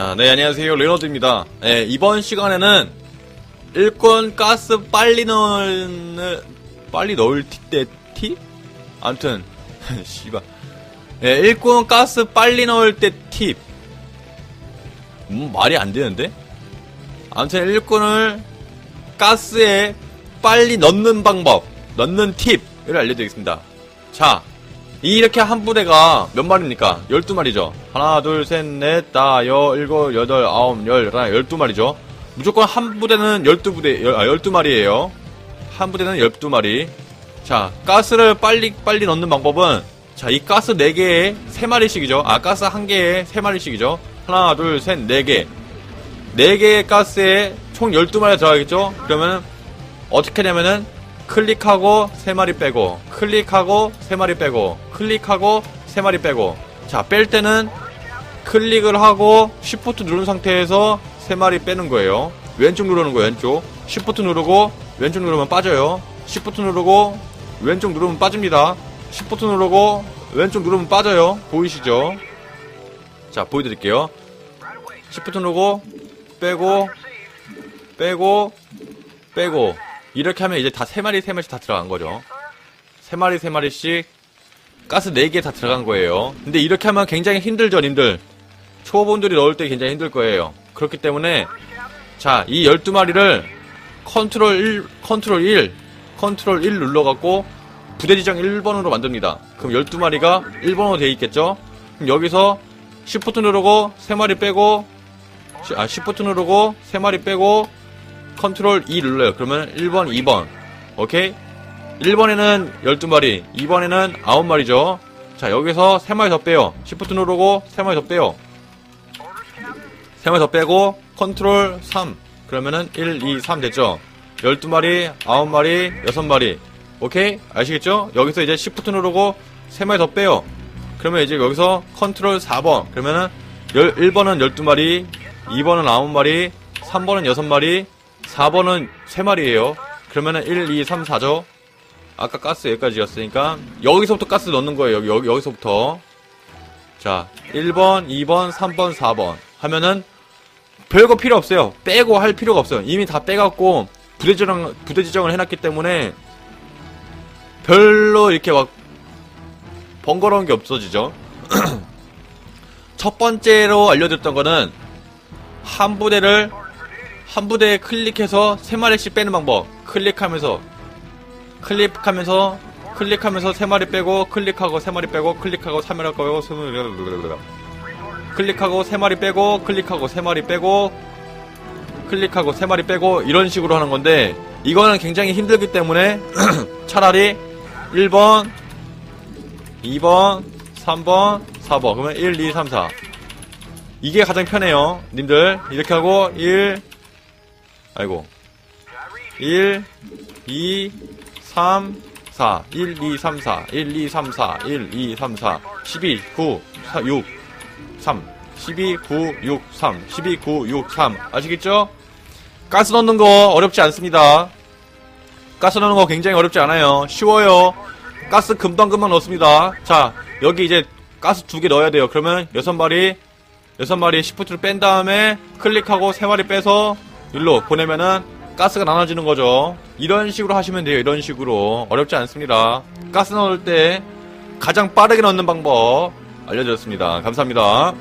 아, 네, 안녕하세요. 레너드입니다. 네, 이번 시간에는 일꾼 가스 빨리 넣을, 빨리 넣을 티, 때, 티? 암튼, 씨발. 네, 일꾼 가스 빨리 넣을 때 팁. 음, 말이 안 되는데? 암튼 일꾼을 가스에 빨리 넣는 방법, 넣는 팁을 알려드리겠습니다. 자, 이렇게 한 부대가 몇 마리입니까? 12마리죠. 하나, 둘, 셋, 넷, 다, 여, 일곱, 여덟, 아홉, 열, 하나, 12마리죠. 무조건 한 부대는 12부대, 아, 12마리예요. 한 부대는 12마리. 자, 가스를 빨리, 빨리 넣는 방법은, 자, 이 가스 4개에 3마리씩이죠. 아, 가스 1개에 3마리씩이죠. 하나, 둘, 셋, 4개. 4개의 가스에 총 12마리 들어가겠죠? 그러면, 어떻게 되냐면은, 클릭하고 3마리 빼고, 클릭하고 3마리 빼고, 클릭하고 3마리 빼고. 자, 뺄 때는 클릭을 하고 Shift 누른 상태에서 3마리 빼는 거예요. 왼쪽 누르는 거예요, 왼쪽. Shift 누르고 왼쪽 누르면 빠져요. Shift 누르고 왼쪽 누르면 빠집니다. Shift 누르고 왼쪽 누르면 빠져요. 보이시죠? 자, 보여드릴게요. Shift 누르고 빼고 빼고 빼고 이렇게 하면 이제 다 세 마리 세 마리씩 다 들어간 거죠. 세 마리 세 마리씩 가스 4개 다 들어간 거예요. 근데 이렇게 하면 굉장히 힘들죠, 님들. 초보분들이 넣을 때 굉장히 힘들 거예요. 그렇기 때문에 자, 이 12마리를 컨트롤 1, 컨트롤 1, 컨트롤 1 눌러갖고 부대 지정 1번으로 만듭니다. 그럼 12마리가 1번으로 되어 있겠죠? 그럼 여기서 Shift 누르고 3마리 빼고 시- 아, Shift 누르고 3마리 빼고 컨트롤 2 눌러요. 그러면 1번, 2번. 오케이? 1번에는 12마리, 2번에는 9마리죠. 자, 여기서 3마리 더 빼요. Shift 누르고 3마리 더 빼요. 3마리 더 빼고 컨트롤 3. 그러면은 1, 2, 3 됐죠? 12마리, 9마리, 6마리. 오케이? 아시겠죠? 여기서 이제 Shift 누르고 3마리 더 빼요. 그러면 이제 여기서 컨트롤 4번. 그러면은 1번은 12마리, 2번은 9마리, 3번은 6마리, 4번은 3마리예요. 그러면은 1, 2, 3, 4죠? 아까 가스 여기까지 였으니까 여기서부터 가스 넣는 거예요. 여기, 여기 여기서부터. 자, 1번, 2번, 3번, 4번 하면은 별거 필요 없어요. 빼고 할 필요가 없어요. 이미 다 빼갖고 부대 지정 부대 지정을 해놨기 때문에 별로 이렇게 막 번거로운 게 없어지죠. 첫 번째로 알려드렸던 거는 한 부대를 한 부대에 클릭해서 세 마리씩 빼는 방법. 클릭하면서 클릭하면서 클릭하면서 세 마리 빼고 클릭하고 세 마리 빼고 클릭하고 세 마리 빼고 세 마리 클릭하고 세 마리 빼고 클릭하고 세 마리 빼고 클릭하고 세 마리 빼고 이런 식으로 하는 건데 이거는 굉장히 힘들기 때문에 차라리 1번 2번 3번 4번. 그러면 1 2 3 4 이게 가장 편해요. 님들. 이렇게 하고 1 아이고. 1 2 3 4 1 2 3 4 1 2 3 4 1 2 3 4 12 9 4 6 3 12 9 6 3 12 9 6 3 아시겠죠? 가스 넣는 거 어렵지 않습니다. 가스 넣는 거 굉장히 어렵지 않아요. 쉬워요. 가스 금방금방 넣습니다. 자 여기 이제 가스 두 개 넣어야 돼요. 그러면 여섯 마리 여섯 마리 시프트를 뺀 다음에 클릭하고 세 마리 빼서 일로 보내면은 가스가 나눠지는 거죠. 이런 식으로 하시면 돼요. 이런 식으로 어렵지 않습니다. 가스 넣을 때 가장 빠르게 넣는 방법 알려드렸습니다. 감사합니다.